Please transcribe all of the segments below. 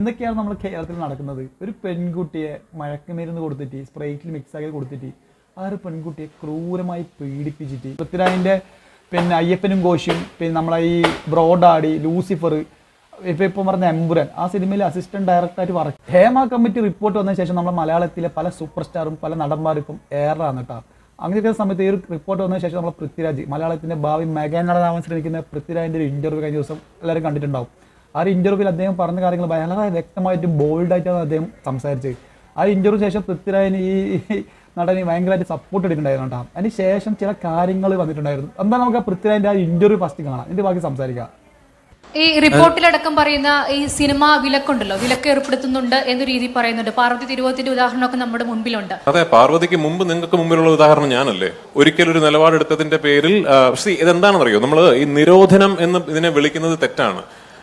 എന്തൊക്കെയാണ് നമ്മൾ കേരളത്തിൽ നടക്കുന്നത്? ഒരു പെൺകുട്ടിയെ മഴക്കുമരുന്ന് കൊടുത്തിട്ട് സ്പ്രൈറ്റിൽ മിക്സ് ആക്കി കൊടുത്തിട്ട് ആ ഒരു പെൺകുട്ടിയെ ക്രൂരമായി പീഡിപ്പിച്ചിട്ട് പൃഥ്വിരാജിന്റെ പിന്നെ അയ്യപ്പനും കോശിയും പിന്നെ നമ്മളെ ഈ ബ്രോഡാടി ലൂസിഫർ ഇപ്പം ഇപ്പം പറഞ്ഞ എംബുരൻ ആ സിനിമയിൽ അസിസ്റ്റന്റ് ഡയറക്ടറായിട്ട് വർക്ക്. ഹേമ കമ്മിറ്റി റിപ്പോർട്ട് വന്ന ശേഷം നമ്മുടെ മലയാളത്തിലെ പല സൂപ്പർ സ്റ്റാറും പല നടന്മാരും ഇപ്പം ഏറാണ് കേട്ടോ. അങ്ങനത്തെ സമയത്ത് ഈ ഒരു റിപ്പോർട്ട് വന്ന ശേഷം നമ്മളെ പൃഥ്വിരാജ് മലയാളത്തിന്റെ ഭാവി മെഗാ നടനാവാൻ ശ്രമിക്കുന്ന പൃഥ്വിരാജിന്റെ ഒരു ഇന്റർവ്യൂ കഴിഞ്ഞ ദിവസം എല്ലാവരും കണ്ടിട്ടുണ്ടാവും. ആ ഒരു ഇന്റർവ്യൂവിൽ അദ്ദേഹം പറഞ്ഞ കാര്യങ്ങൾ വളരെ വ്യക്തമായിട്ടും ബോൾഡായിട്ടാണ് അദ്ദേഹം സംസാരിച്ചത്. ആ ഇന്റർവ്യൂ ശേഷം പൃഥ്വിരാജിന് ഈ നടനെ ഭയങ്കരമായിട്ട് സപ്പോർട്ട് എടുക്കുന്നുണ്ടായിരുന്നു കേട്ടോ. അതിന് ശേഷം ചില കാര്യങ്ങൾ വന്നിട്ടുണ്ടായിരുന്നു. എന്താ നമുക്ക് ആ പൃഥ്വിരാജിന്റെ ആ ഇന്റർവ്യൂ ഫസ്റ്റ് കാണാം. എന്നിട്ട് ബാക്കി സംസാരിക്കാം. ഈ റിപ്പോർട്ടിലടക്കം പറയുന്ന ഈ സിനിമ വിലക്കുണ്ടല്ലോ? വിലക്ക് ഏർപ്പെടുത്തുന്നുണ്ട് എന്ന രീതി പറയുന്നുണ്ട്. പാർവതി തിരുവോത്തിന്റെ ഉദാഹരണമൊക്കെ നമ്മുടെ മുമ്പിലുണ്ട്. അതെ പാർവതിക്ക് മുമ്പ് നിങ്ങൾക്ക് മുമ്പിലുള്ള ഉദാഹരണം ഞാനല്ലേ? ഒരിക്കലും ഒരു നിലപാടെടുത്തതിന്റെ പേരിൽ ഇതെന്താണെന്നറിയോ? നമ്മൾ ഈ നിരോധനം എന്ന് ഇതിനെ വിളിക്കുന്നത് തെറ്റാണ്.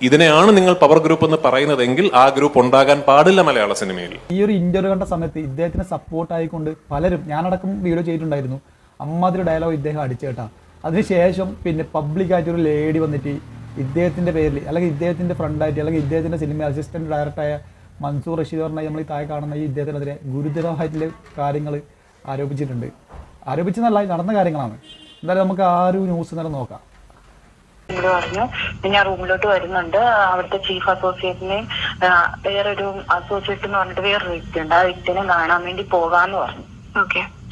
ഇതിനെയാണ് നിങ്ങൾ പവർ ഗ്രൂപ്പ് എന്ന് പറയുന്നതെങ്കിൽ ആ ഗ്രൂപ്പ് ഉണ്ടാകാൻ പാടില്ല മലയാള സിനിമയിൽ. ഈ ഒരു ഇന്റർവ്യൂ കണ്ട സമയത്ത് ഇദ്ദേഹത്തിന് സപ്പോർട്ട് ആയിക്കൊണ്ട് പലരും ഞാനടക്കം വീഡിയോ ചെയ്തിട്ടുണ്ടായിരുന്നു. അമ്മാതിരി ഡയലോഗ് ഇദ്ദേഹം അടിച്ചു കേട്ടാ അതിനുശേഷം പിന്നെ പബ്ലിക്കായിട്ട് ഒരു ലേഡി വന്നിട്ട് ഇദ്ദേഹത്തിന്റെ പേരിൽ അല്ലെങ്കിൽ ഇദ്ദേഹത്തിന്റെ ഫ്രണ്ടായിട്ട് അല്ലെങ്കിൽ ഇദ്ദേഹത്തിന്റെ സിനിമ അസിസ്റ്റന്റ് ഡയറക്ടറായ മൻസൂർ റഷീദ് പറഞ്ഞ നമ്മൾ ഈ താഴെ കാണുന്ന ഈ ഇദ്ദേഹത്തിനെതിരെ ഗുരുതരമായിട്ടുള്ള കാര്യങ്ങൾ ആരോപിച്ചിട്ടുണ്ട്. ആരോപിച്ചെന്നല്ല നടന്ന കാര്യങ്ങളാണ്. എന്തായാലും നമുക്ക് ആ ഒരു ന്യൂസ് നേരം നോക്കാം. എന്നോട് പറഞ്ഞു. ഞാൻ റൂമിലോട്ട് വരുന്നുണ്ട്. അവിടുത്തെ ചീഫ് അസോസിയേറ്റിനെയും വേറൊരു അസോസിയേറ്റ് എന്ന് പറഞ്ഞിട്ട് വേറൊരു വ്യക്തിയുണ്ട്. ആ വ്യക്തിനെ കാണാൻ വേണ്ടി പോകാന്ന് പറഞ്ഞു.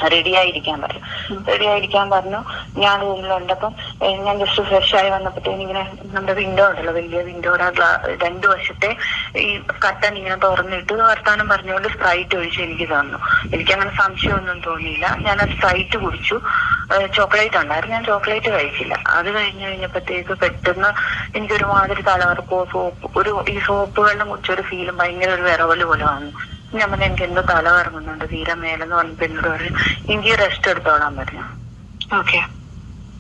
റെഡി ആയിരിക്കാൻ പറഞ്ഞു. റെഡി ആയിരിക്കാൻ പറഞ്ഞു. ഞാൻ റൂമിലുണ്ട് അപ്പം ഞാൻ ജസ്റ്റ് ഫ്രഷ് ആയി വന്നപ്പോഴത്തേന് ഇങ്ങനെ നമ്മുടെ വിൻഡോ ഉണ്ടല്ലോ വലിയ വിൻഡോയുടെ രണ്ടു വശത്തെ ഈ കട്ടൻ ഇങ്ങനെ തുറന്നിട്ട് വർത്താനം പറഞ്ഞുകൊണ്ട് സ്പ്രൈറ്റ് ഒഴിച്ച് എനിക്ക് തന്നു. എനിക്കങ്ങനെ സംശയമൊന്നും തോന്നിയില്ല. ഞാൻ ആ സ്പ്രൈറ്റ് കുടിച്ചു ചോക്ലേറ്റ് ഉണ്ടായിരുന്നു. ഞാൻ ചോക്ലേറ്റ് കഴിച്ചില്ല. അത് കഴിഞ്ഞ് കഴിഞ്ഞപ്പോഴത്തേക്ക് പെട്ടെന്ന് എനിക്കൊരുമാതിരി തലവർക്കോ സോപ്പ് ഒരു ഈ സോപ്പ് വെള്ളം കുടിച്ചൊരു ഫീലും ഭയങ്കര ഒരു വിറവൽ പോലെ വന്നു. ഞാൻ പറഞ്ഞു എനിക്ക് എന്തോ തല കറങ്ങുന്നുണ്ട് തീരെ മേലെന്ന് പറഞ്ഞപ്പോ എന്നോട് പറഞ്ഞു എനിക്ക് റെസ്റ്റ് എടുത്തോളാൻ പറഞ്ഞു ഓക്കെ.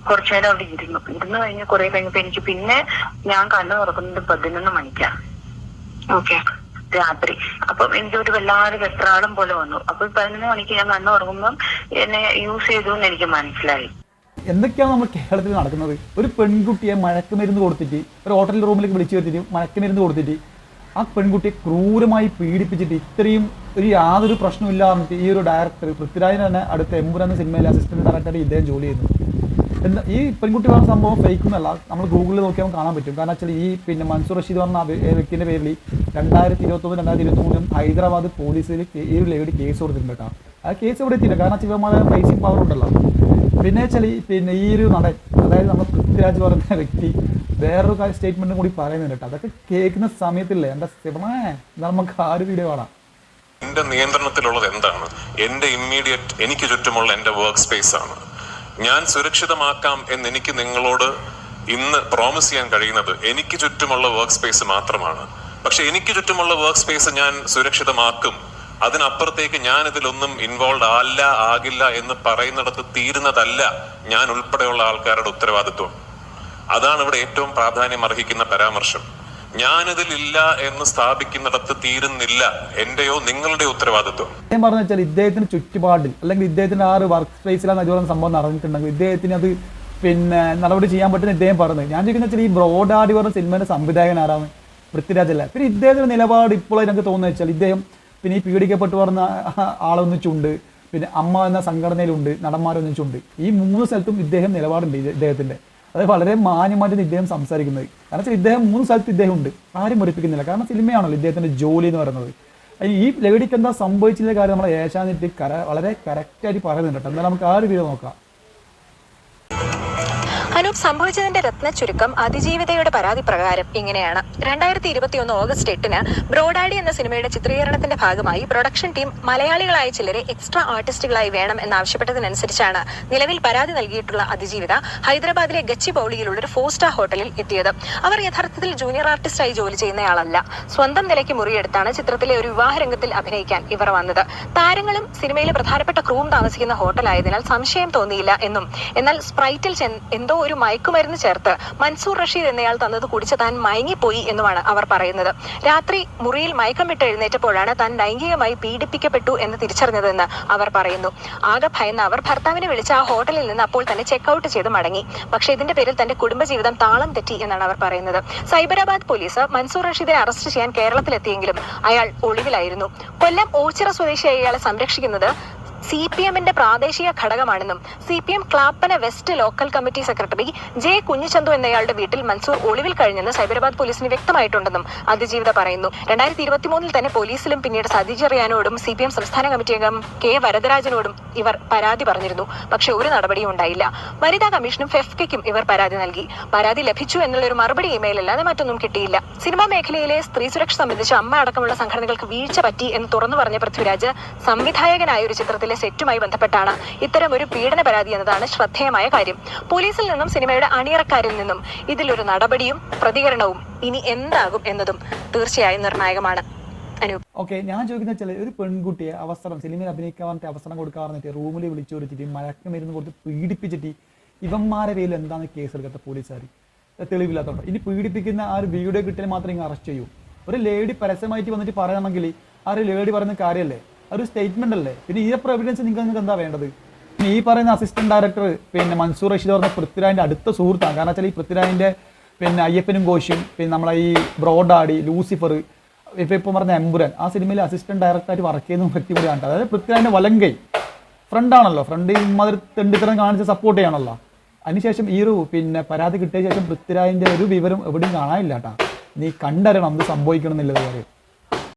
കുറച്ചു നേരം അവിടെ ഇരുന്നു. ഇരുന്ന് കഴിഞ്ഞ് കുറെ കഴിഞ്ഞപ്പോ എനിക്ക് പിന്നെ ഞാൻ കണ്ണു തുറക്കുന്നത് പതിനൊന്ന് മണിക്കാണ് ഓക്കെ. രാത്രി. അപ്പം എനിക്ക് ഒരു വല്ലാതെ വെത്രാളം പോലെ വന്നു. അപ്പൊ പതിനൊന്ന് മണിക്ക് ഞാൻ കണ്ണു തുറക്കുമ്പോൾ എന്നെ യൂസ് ചെയ്തു എന്ന് എനിക്ക് മനസ്സിലായി. എന്തൊക്കെയാണ് നമ്മൾ കേരളത്തിൽ നടക്കുന്നത്? ഒരു പെൺകുട്ടിയെ മഴക്കുമരുന്ന് കൊടുത്തിട്ട് ഒരു ഹോട്ടൽ റൂമിലേക്ക് വിളിച്ചു വരുത്തിട്ട് മഴക്കുമരുന്ന് കൊടുത്തിട്ട് ആ പെൺകുട്ടിയെ ക്രൂരമായി പീഡിപ്പിച്ചിട്ട് ഇത്രയും ഒരു യാതൊരു പ്രശ്നമില്ലാന്നിട്ട് ഈ ഒരു ഡയറക്ടർ പൃഥ്വിരാജിന് തന്നെ അടുത്ത എമ്പുര എന്ന സിനിമയിലെ അസിസ്റ്റന്റ് ഡയറക്ടറായിട്ട് ഇദ്ദേഹം ജോലി ചെയ്യുന്നു. എന്താ ഈ പെൺകുട്ടി പറഞ്ഞ സംഭവം ഫേക്ക് എന്നല്ല. നമ്മൾ ഗൂഗിളിൽ നോക്കിയാൽ കാണാൻ പറ്റും. കാരണം വെച്ചാൽ ഈ പിന്നെ മൻസൂർ റഷീദ് പറഞ്ഞ ആ വ്യ- ഏ വ്യക്തിന്റെ പേരിൽ രണ്ടായിരത്തി ഇരുപത്തൊന്ന് രണ്ടായിരത്തി ഇരുപത്തി മൂന്നിലും ഹൈദരാബാദ് പോലീസിൽ ഈ ഒരു ലേഡി കേസ് കൊടുത്തിട്ടുണ്ട് കേട്ടോ. ആ കേസ് ഇവിടെ എത്തിയില്ല കാരണം ഇവന്മാരെ പൈസയും പവർ ഉണ്ടല്ലോ. പിന്നെ വെച്ചാൽ പിന്നെ ഈ ഒരു നടൻ അതായത് നമ്മുടെ പൃഥ്വിരാജ് പറഞ്ഞ വ്യക്തി വേറൊരു കാര്യം സ്റ്റേറ്റ്മെന്റും കൂടി പറയുന്നുണ്ട് കേട്ടോ. അതൊക്കെ കേൾക്കുന്ന സമയത്തില്ലേ? എന്റെ സിബണേ എന്നാൽ നമുക്ക് ആ ഒരു വീഡിയോ കാണാം. എന്റെ നിയന്ത്രണത്തിലുള്ളത് എന്താണ്? എന്റെ ഇമ്മീഡിയറ്റ് എനിക്ക് ചുറ്റുമുള്ള എന്റെ വർക്ക് സ്പേസ് ആണ്. ഞാൻ സുരക്ഷിതമാക്കാം എന്ന് എനിക്ക് നിങ്ങളോട് ഇന്ന് പ്രോമിസ് ചെയ്യാൻ കഴിയുന്നത് എനിക്ക് ചുറ്റുമുള്ള വർക്ക് സ്പേസ് മാത്രമാണ്. പക്ഷെ എനിക്ക് ചുറ്റുമുള്ള വർക്ക് സ്പേസ് ഞാൻ സുരക്ഷിതമാക്കും. അതിനപ്പുറത്തേക്ക് ഞാൻ ഇതിലൊന്നും ഇൻവോൾവ് അല്ല ആകില്ല എന്ന് പറയുന്നിടത്ത് തീരുന്നതല്ല ഞാൻ ഉൾപ്പെടെയുള്ള ആൾക്കാരുടെ ഉത്തരവാദിത്വം. അതാണ് ഇവിടെ ഏറ്റവും പ്രാധാന്യം അർഹിക്കുന്ന പരാമർശം. ഞാനിതിലില്ല എന്ന് സ്ഥാപിക്കുന്നിടത്ത് തീരുന്നില്ല. എന്റെയോ നിങ്ങളുടെ ഉത്തരവാദിത്വം. ഞാൻ പറഞ്ഞു വെച്ചാൽ ഇദ്ദേഹത്തിന് ചുറ്റുപാടിൽ അല്ലെങ്കിൽ ഇദ്ദേഹത്തിന്റെ ആ ഒരു വർക്ക് സ്പേസിലാണ് ഇതുപോലെ സംഭവം നടന്നിട്ടുണ്ടെങ്കിൽ ഇദ്ദേഹത്തിന് അത് പിന്നെ നടപടി ചെയ്യാൻ പറ്റുന്ന ഇദ്ദേഹം പറഞ്ഞത്. ഞാൻ ചോദിക്കുന്ന വെച്ചാൽ ഈ ബ്രോഡാടി പറഞ്ഞ സിനിമയുടെ സംവിധായകൻ ആരാണ്? പൃഥ്വിരാജ് അല്ല? പിന്നെ ഇദ്ദേഹത്തിന്റെ നിലപാട് ഇപ്പോൾ എനിക്ക് തോന്നുന്നത് വെച്ചാൽ ഇദ്ദേഹം പിന്നെ ഈ പീഡിക്കപ്പെട്ടു പറഞ്ഞ ആളൊന്നിച്ചുണ്ട് പിന്നെ അമ്മ എന്ന സംഘടനയിലുണ്ട് നടന്മാരൊന്നിച്ചുണ്ട് ഈ മൂന്ന് സ്ഥലത്തും ഇദ്ദേഹം നിലപാടുണ്ട് ഇദ്ദേഹത്തിന്റെ. അത് വളരെ മാന്യമായിട്ട് ഇദ്ദേഹം സംസാരിക്കുന്നത്. കാരണം വെച്ചാൽ ഇദ്ദേഹം മൂന്ന് സ്ഥലത്ത് ഇദ്ദേഹം ഉണ്ട് ആരും മുറിപ്പിക്കുന്നില്ല കാരണം സിനിമയാണല്ലോ ഇദ്ദേഹത്തിന്റെ ജോലി എന്ന് പറയുന്നത്. ഈ ലേഡിക്ക് എന്താ സംഭവിച്ചില്ല കാര്യം നമ്മളെ ഏഷ്യാനെറ്റ് കര വളരെ കറക്റ്റായിട്ട് പറയുന്നുണ്ട് കേട്ടോ. എന്നാൽ നമുക്ക് ആ ഒരു വീഡിയോ നോക്കാം. അനു അനൂപ് സംഭവിച്ചതിന്റെ രത്ന ചുരുക്കം അതിജീവിതയുടെ പരാതി പ്രകാരം ഇങ്ങനെയാണ്. രണ്ടായിരത്തി ഇരുപത്തിയൊന്ന് ഓഗസ്റ്റ് എട്ടിന് ബ്രോഡാഡി എന്ന സിനിമയുടെ ചിത്രീകരണത്തിന്റെ ഭാഗമായി പ്രൊഡക്ഷൻ ടീം മലയാളികളായ ചിലരെ എക്സ്ട്രാ ആർട്ടിസ്റ്റുകളായി വേണം എന്നാവശ്യപ്പെട്ടതിനനുസരിച്ചാണ് നിലവിൽ പരാതി നൽകിയിട്ടുള്ള അതിജീവിത ഹൈദരാബാദിലെ ഗച്ചി ഗച്ചിബൌളിയിലുള്ള ഒരു ഫോർ സ്റ്റാർ ഹോട്ടലിൽ എത്തിയത്. അവർ യഥാർത്ഥത്തിൽ ജൂനിയർ ആർട്ടിസ്റ്റായി ജോലി ചെയ്യുന്നയാളല്ല സ്വന്തം നിലയ്ക്ക് മുറിയെടുത്താണ് ചിത്രത്തിലെ ഒരു വിവാഹരംഗത്തിൽ അഭിനയിക്കാൻ ഇവർ വന്നത്. താരങ്ങളും സിനിമയിലെ പ്രധാനപ്പെട്ട ക്രൂവും താമസിക്കുന്ന ഹോട്ടലായതിനാൽ സംശയം തോന്നിയില്ല എന്നും എന്നാൽ സ്പ്രൈറ്റിൽ എന്തോ ഒരു മയക്കുമരുന്ന് ചേർത്ത് മൻസൂർ റഷീദ് എന്നയാൾ തന്നത് കുടിച്ച് താൻ മയങ്ങിപ്പോയി എന്നുമാണ് അവർ പറയുന്നത്. രാത്രി മുറിയിൽ മയക്കം വിട്ട് എഴുന്നേറ്റപ്പോഴാണ് താൻ ലൈംഗികമായി പീഡിപ്പിക്കപ്പെട്ടു എന്ന് തിരിച്ചറിഞ്ഞതെന്ന് അവർ പറയുന്നു. ആകെ ഭയന്ന അവർ ഭർത്താവിനെ വിളിച്ച് ആ ഹോട്ടലിൽ നിന്ന് അപ്പോൾ തന്നെ ചെക്ക്ഔട്ട് ചെയ്ത് മടങ്ങി. പക്ഷേ ഇതിന്റെ പേരിൽ തന്റെ കുടുംബജീവിതം താളം തെറ്റി എന്നാണ് അവർ പറയുന്നത്. സൈബരാബാദ് പോലീസ് മൻസൂർ റഷീദിനെ അറസ്റ്റ് ചെയ്യാൻ കേരളത്തിലെത്തിയെങ്കിലും അയാൾ ഒളിവിലായിരുന്നു. കൊല്ലം ഓച്ചിറ സ്വദേശിയായ ഇയാളെ സംരക്ഷിക്കുന്നത് സി പി എമ്മിന്റെ പ്രാദേശിക ഘടകമാണെന്നും C P M Clappana west local committee secretary J Kunjichanthu എന്നയാളുടെ വീട്ടിൽ മൻസൂർ ഒളിവിൽ കഴിഞ്ഞെന്ന് സൈബരാബാദ് പോലീസിന് വ്യക്തമായിട്ടുണ്ടെന്നും അതിജീവിത പറയുന്നു. രണ്ടായിരത്തി ഇരുപത്തിമൂന്നിൽ തന്നെ പോലീസിലും പിന്നീട് സതീജ് റിയാനോടും സി പി എം സംസ്ഥാന കമ്മിറ്റി അംഗം കെ വരദരാജനോടും ഇവർ പരാതി പറഞ്ഞിരുന്നു. പക്ഷെ ഒരു നടപടിയും ഉണ്ടായില്ല. വനിതാ കമ്മീഷനും ഫെഫ്കയ്ക്കും ഇവർ പരാതി നൽകി. പരാതി ലഭിച്ചു എന്നുള്ള ഒരു മറുപടി ഇമെയിൽ അല്ലാതെ മറ്റൊന്നും കിട്ടിയില്ല. സിനിമാ മേഖലയിലെ സ്ത്രീ സുരക്ഷ സംബന്ധിച്ച് അമ്മ അടക്കമുള്ള സംഘടനകൾക്ക് വീഴ്ച പറ്റി എന്ന് തുറന്നു പറഞ്ഞ പൃഥ്വിരാജ് സംവിധായകനായ ഒരു ചിത്രത്തിലെ സെറ്റുമായി ബന്ധപ്പെട്ടാണ്. ഇത്തരം ഒരു പീഡന പരാതി എന്നതാണ് ശ്രദ്ധേയമായ കാര്യം. പോലീസിൽ നിന്നും സിനിമയുടെ അണിയറക്കാരിൽ നിന്നും ഇതിലൊരു നടപടിയും പ്രതികരണവും ഇനി എന്താകും എന്നതും തീർച്ചയായും നിർണായകമാണ്. ഓക്കെ ഞാൻ ചോദിക്കുന്ന ചില ഒരു പെൺകുട്ടിയെ അവസരം സിനിമയിൽ അഭിനയിക്കാൻ അവസരം കൊടുക്കാൻ പറഞ്ഞിട്ട് റൂമിൽ വിളിച്ചു വരുത്തിട്ട് മയക്കുമരുന്ന് കൊടുത്ത് പീഡിപ്പിച്ചിട്ട് ഇവന്മാരെ പേരിൽ എന്താണ് കേസ് എടുക്കാത്ത പോലീസുകാർ തെളിവില്ലാത്തതുകൊണ്ട് ഇനി പീഡിപ്പിക്കുന്ന ആ ഒരു വീഡിയോ കിട്ടിയാൽ മാത്രമേ ഇങ്ങനെ അറസ്റ്റ് ചെയ്യൂ. ഒരു ലേഡി പരസ്യമായിട്ട് വന്നിട്ട് പറയണമെങ്കിൽ ആ ഒരു ലേഡി പറയുന്ന കാര്യമല്ലേ ഒരു സ്റ്റേറ്റ്മെന്റ് അല്ലേ? പിന്നെ ഈ എവിഡൻസ് നിങ്ങൾക്ക് എന്താ വേണ്ടത്? പിന്നെ ഈ പറയുന്ന അസിസ്റ്റന്റ് ഡയറക്ടർ പിന്നെ മൻസൂർ റഷീദ് പറഞ്ഞ പൃഥ്വിരാജിന്റെ അടുത്ത സുഹൃത്താണ്. കാരണം വെച്ചാൽ ഈ പൃഥ്വിരാജിന്റെ പിന്നെ അയ്യപ്പനും ഘോഷും പിന്നെ നമ്മളെ ഈ ബ്രോഡാഡി ലൂസിഫർ ഇപ്പൊ ഇപ്പം പറഞ്ഞ എംബുരൻ ആ സിനിമയിൽ അസിസ്റ്റന്റ് ഡയറക്ടറായിട്ട് വർക്ക് ചെയ്യുന്ന വ്യക്തി കൂടിയാണ്. അതായത് പൃഥ്വിരാജിന്റെ വലങ്കൈ. ഫ്രണ്ട് ആണല്ലോ. ഫ്രണ്ട് ഇമാതിരി തെണ്ടിത്തരം കാണിച്ച് സപ്പോർട്ട് ചെയ്യണല്ലോ. അതിനുശേഷം ഈ ഒരു പിന്നെ പരാതി കിട്ടിയ ശേഷം പൃഥ്വിരാജിന്റെ ഒരു വിവരം എവിടെയും കാണാനില്ല കേട്ടാ നീ കണ്ടറിയണം എന്ത് സംഭവിക്കണം എന്നുള്ളത് കാര്യം